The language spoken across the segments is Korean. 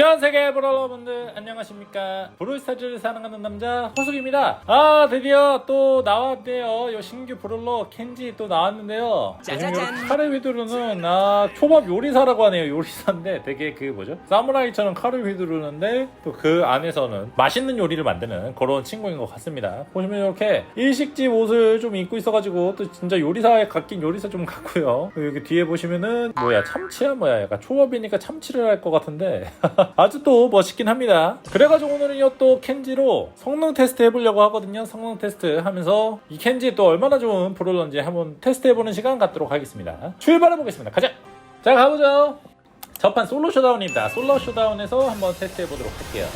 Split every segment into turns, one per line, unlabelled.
전 세계 브롤러분들 안녕하십니까? 브롤스타즈를 사랑하는 남자 허숙입니다. 아 드디어 또 나왔대요. 요 신규 브롤러 켄지 또 나왔는데요.
짜자잔.
카르 휘두르는 아 초밥 요리사라고 하네요. 요리사인데 되게 그 뭐죠? 사무라이처럼 카르 휘두르는데 또 그 안에서는 맛있는 요리를 만드는 그런 친구인 것 같습니다. 보시면 이렇게 일식집 옷을 좀 입고 있어가지고 또 진짜 요리사에 갓긴 요리사 좀 같고요. 여기 뒤에 보시면은 뭐야 참치야? 뭐야? 약간 초밥이니까 참치를 할 것 같은데 아주 또 멋있긴 합니다. 그래가지고 오늘은요 또 켄지로 성능 테스트 해보려고 하거든요. 성능 테스트 하면서 이 켄지 또 얼마나 좋은 브롤러인지 한번 테스트 해보는 시간 갖도록 하겠습니다. 출발해 보겠습니다. 가자! 자 가보죠. 첫판 솔로 쇼다운입니다. 솔로 쇼다운에서 한번 테스트 해보도록 할게요.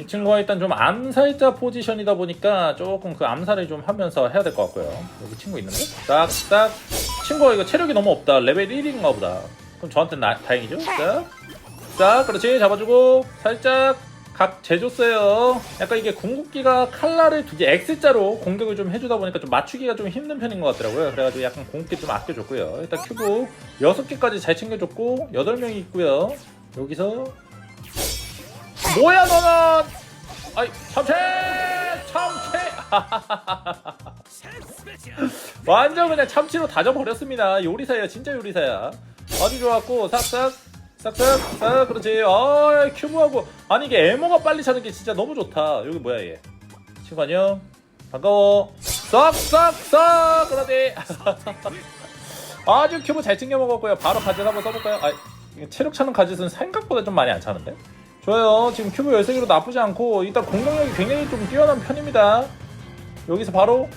이 친구가 일단 좀 암살자 포지션이다 보니까 조금 그 암살을 좀 하면서 해야 될 것 같고요. 여기 친구 있는데? 싹싹. 친구가 이거 체력이 너무 없다. 레벨 1인가 보다. 그럼 저한테 나, 다행이죠? 싹. 싹. 그렇지. 잡아주고. 살짝. 각 재줬어요. 약간 이게 궁극기가 칼날을 두개 X자로 공격을 좀 해주다 보니까 좀 맞추기가 좀 힘든 편인 것 같더라고요. 그래가지고 약간 궁극기 좀 아껴줬고요. 일단 큐브 6개까지 잘 챙겨줬고 8명이 있고요. 여기서 뭐야 너는! 아이 참치! 참치! 완전 그냥 참치로 다져버렸습니다. 요리사야 진짜 요리사야. 아주 좋았고 싹싹 싹싹 싹 그렇지. 아 큐브하고 아니 이게 에모가 빨리 차는 게 진짜 너무 좋다. 여기 뭐야 얘? 친구 안녕. 반가워. 싹싹싹 그러지. 아주 큐브 잘 챙겨 먹었고요. 바로 가짓 한번 써볼까요? 아 체력 차는 가짓은 생각보다 좀 많이 안 차는데? 좋아요. 지금 큐브 13개로 나쁘지 않고 일단 공격력이 굉장히 좀 뛰어난 편입니다. 여기서 바로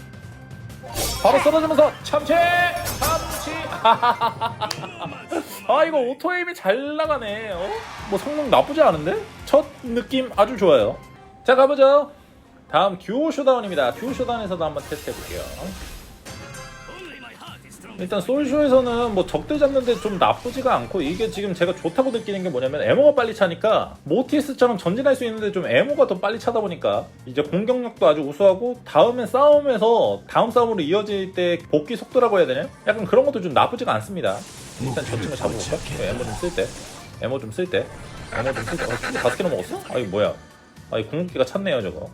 바로 쏟아지면서 참치! 아 이거 오토에임이 잘 나가네. 어? 뭐 성능 나쁘지 않은데? 첫 느낌 아주 좋아요. 자 가보죠. 다음 듀오 쇼다운입니다. 듀오 쇼다운에서도 한번 테스트 해볼게요. 일단 솔쇼에서는 뭐 적들 잡는데 좀 나쁘지가 않고 이게 지금 제가 좋다고 느끼는 게 뭐냐면 에모가 빨리 차니까 모티스처럼 전진할 수 있는데 좀 에모가 더 빨리 차다 보니까 이제 공격력도 아주 우수하고 다음에 싸움에서 다음 싸움으로 이어질 때 복귀 속도라고 해야 되나? 약간 그런 것도 좀 나쁘지가 않습니다. 일단 저 친구 잡아볼까? 어, 에모 좀 쓸 때. 에모 좀 쓸 때. 에모 좀 쓸 때. 어, 다섯 개나 먹었어? 아이 뭐야? 아이 궁극기가 찼네요 저거.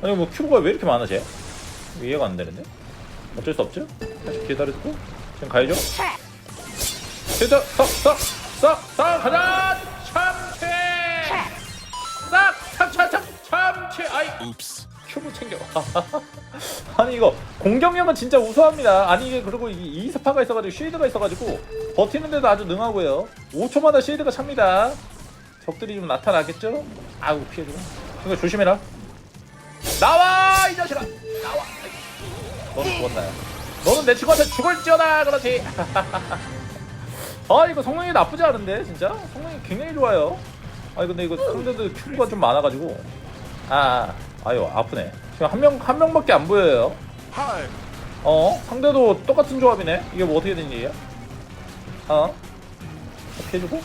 아니 뭐 큐브가 왜 이렇게 많아 쟤? 이해가 안 되는데? 어쩔 수 없죠? 다시 기다려주고 지금 가야죠? 진짜 싹싹싹싹 가자! 참치! 싹! 참참참 참치! 아이 큐브 챙겨 아니 이거 공격력은 진짜 우수합니다 아니 이게 그리고 이 이스파가 있어가지고 쉴드가 있어가지고 버티는데도 아주 능하고요 5초마다 쉴드가 찹니다 적들이 좀 나타나겠죠? 아우 피해주고 이거 조심해라 나와 이 자식아 나와 너는 죽었다. 너는 내 친구한테 죽을지어다. 그렇지. 아 이거 성능이 나쁘지 않은데 진짜 성능이 굉장히 좋아요. 아 근데 이거 상대도 큐브가 좀 많아가지고 아 아유 아프네. 지금 한 명 한 명밖에 안 보여요. 어 상대도 똑같은 조합이네. 이게 뭐 어떻게 된 일이야? 어 피해주고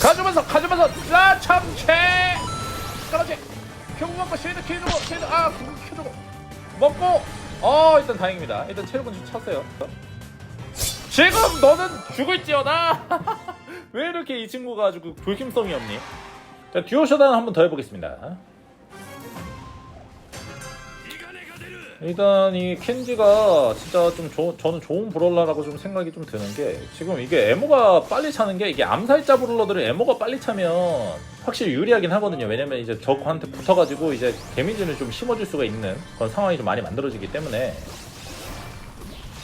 가주면서 가주면서 라 참채 그렇지. 큐브 먹고 쉐이드 켜주고 쉐이드 아궁 켜주고 먹고 어 일단 다행입니다. 일단 체력은 좀 찼어요. 지금 너는 죽을지어다. 왜 이렇게 이 친구가 아주 그 불김성이 없니? 자 듀오 셔단 한번 더 해보겠습니다. 일단 이 켄지가 진짜 좀 조- 저는 좋은 브롤러라고 좀 생각이 좀 드는 게 지금 이게 에모가 빨리 차는 게 이게 암살자 브롤러들은 에모가 빨리 차면 확실히 유리하긴 하거든요. 왜냐면 이제 적한테 붙어가지고 이제 데미지를 좀 심어줄 수가 있는 그런 상황이 좀 많이 만들어지기 때문에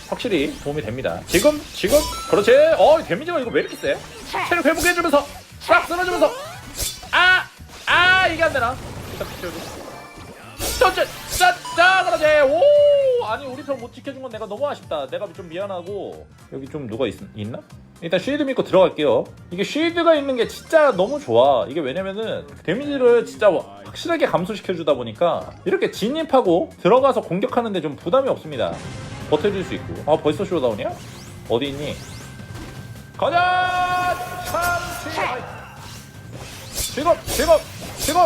확실히 도움이 됩니다. 지금 지금 그렇지. 어 데미지가 이거 왜 이렇게 세? 체력 회복해주면서 싹 쓸어주면서 아 아 이게 안 되나? 일단 비켜주고. 그러지 오! 아니 우리 편 못 지켜준 건 내가 너무 아쉽다. 내가 좀 미안하고. 여기 좀 누가 있, 있나? 일단 쉴드 믿고 들어갈게요. 이게 쉴드가 있는 게 진짜 너무 좋아. 이게 왜냐면은 데미지를 진짜 확실하게 감소시켜 주다 보니까 이렇게 진입하고 들어가서 공격하는데 좀 부담이 없습니다. 버텨줄 수 있고. 아 벌써 쇼다운이야? 어디 있니? 가자! 참치. 지금 지금 지금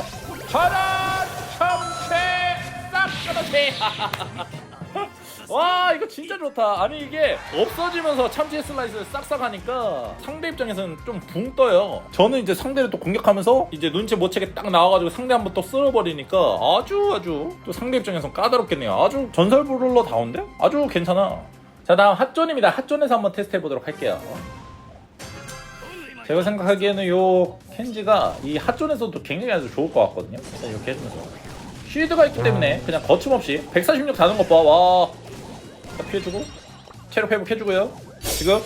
가자 끊어지 와 이거 진짜 좋다. 아니 이게 없어지면서 참치 슬라이스를 싹싹 하니까 상대 입장에서는 좀 붕 떠요. 저는 이제 상대를 또 공격하면서 이제 눈치 못 채게 딱 나와가지고 상대 한 번 또 쓸어버리니까 아주 아주 또 상대 입장에선 까다롭겠네요. 아주 전설 브롤러 다운데? 아주 괜찮아. 자 다음 핫존입니다. 핫존에서 한번 테스트 해보도록 할게요. 제가 생각하기에는 요 켄지가 이 핫존에서도 굉장히 아주 좋을 것 같거든요. 일단 이렇게 해주면서 쉴드가 있기 때문에 그냥 거침없이 146 다는 것 봐. 와. 자, 피해주고 체력 회복해주고요. 지금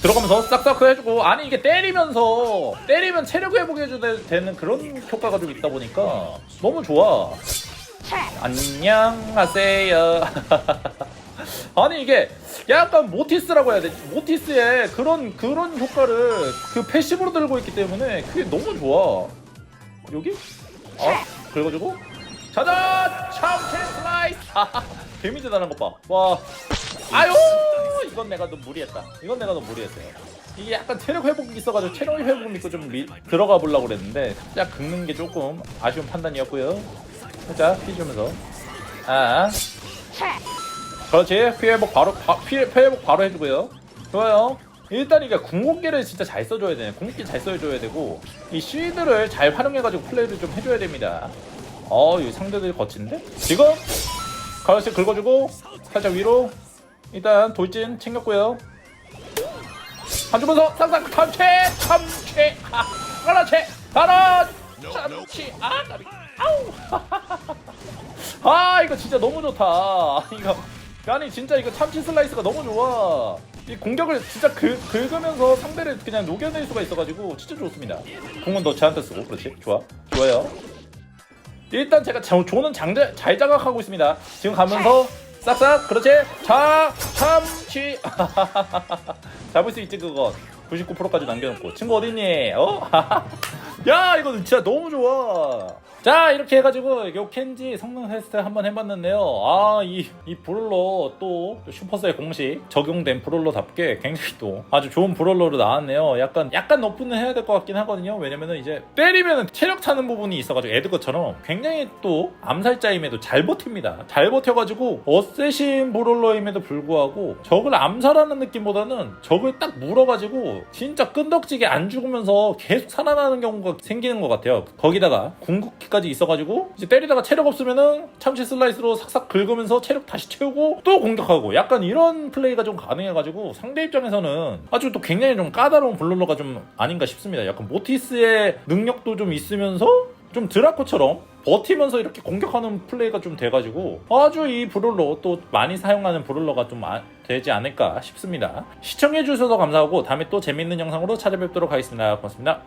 들어가면서 싹싹 해주고 아니 이게 때리면서 때리면 체력 회복해줘야 되는 그런 효과가 좀 있다 보니까 너무 좋아. 안녕하세요. 아니 이게 약간 모티스라고 해야 되지 모티스의 그런 그런 효과를 그 패시브로 들고 있기 때문에 그게 너무 좋아. 여기? 아 그래가지고 짜잔! 참치 슬라이스! 데미지 나는 것 봐. 와. 아유! 이건 내가 너무 무리했다. 이건 내가 너무 무리했어요. 이게 약간 체력 회복이 있어가지고 체력 회복 믿고 좀 미- 들어가 보려고 그랬는데 살짝 긁는 게 조금 아쉬운 판단이었고요. 살짝 피 주면서. 아. 그렇지. 피해 회복 바로, 바, 피해, 피해 회복 바로 해주고요. 좋아요. 일단 이게 궁극기를 진짜 잘 써줘야 되네. 궁극기 잘 써줘야 되고 이 쉴드를 잘 활용해가지고 플레이를 좀 해줘야 됩니다. 어, 이 상대들이 거친데? 지금? 가로씩 긁어주고 살짝 위로. 일단 돌진 챙겼고요. 한 주면서 쌍쌍 참치 참치 아 그렇지 바로 참치 아 까비. 아우! 아 이거 진짜 너무 좋다. 이거 아니 진짜 이거 참치 슬라이스가 너무 좋아. 이 공격을 진짜 긁, 긁으면서 상대를 그냥 녹여낼 수가 있어가지고 진짜 좋습니다. 공은 너 쟤한테 쓰고 그렇지? 좋아. 좋아요 일단 제가 자- 조는 장자, 잘 자각하고 있습니다. 지금 가면서 싹싹 그렇지? 자 참치 잡을 수 있지 그거. 99%까지 남겨놓고. 친구 어딨니? 어? 야 이거 진짜 너무 좋아 자 이렇게 해가지고 요 켄지 성능 테스트 한번 해봤는데요. 아이 이 브롤러 또 슈퍼셀 공식 적용된 브롤러답게 굉장히 또 아주 좋은 브롤러로 나왔네요. 약간 약간 오픈을 해야 될 것 같긴 하거든요. 왜냐면은 이제 때리면은 체력 차는 부분이 있어가지고 에드거처럼 굉장히 또 암살자임에도 잘 버팁니다. 잘 버텨가지고 어쌔신 브롤러임에도 불구하고 적을 암살하는 느낌보다는 적을 딱 물어가지고 진짜 끈덕지게 안 죽으면서 계속 살아나는 경우가 생기는 것 같아요. 거기다가 궁극기 까지 있어가지고 이제 때리다가 체력 없으면은 참치 슬라이스로 삭삭 긁으면서 체력 다시 채우고 또 공격하고 약간 이런 플레이가 좀 가능해가지고 상대 입장에서는 아주 또 굉장히 좀 까다로운 블롤러가 좀 아닌가 싶습니다 약간 모티스의 능력도 좀 있으면서 좀 드라코처럼 버티면서 이렇게 공격하는 플레이가 좀 돼가지고 아주 이 브롤러 또 많이 사용하는 브롤러가 좀 아- 되지 않을까 싶습니다. 시청해주셔서 감사하고 다음에 또 재밌는 영상으로 찾아뵙도록 하겠습니다. 고맙습니다.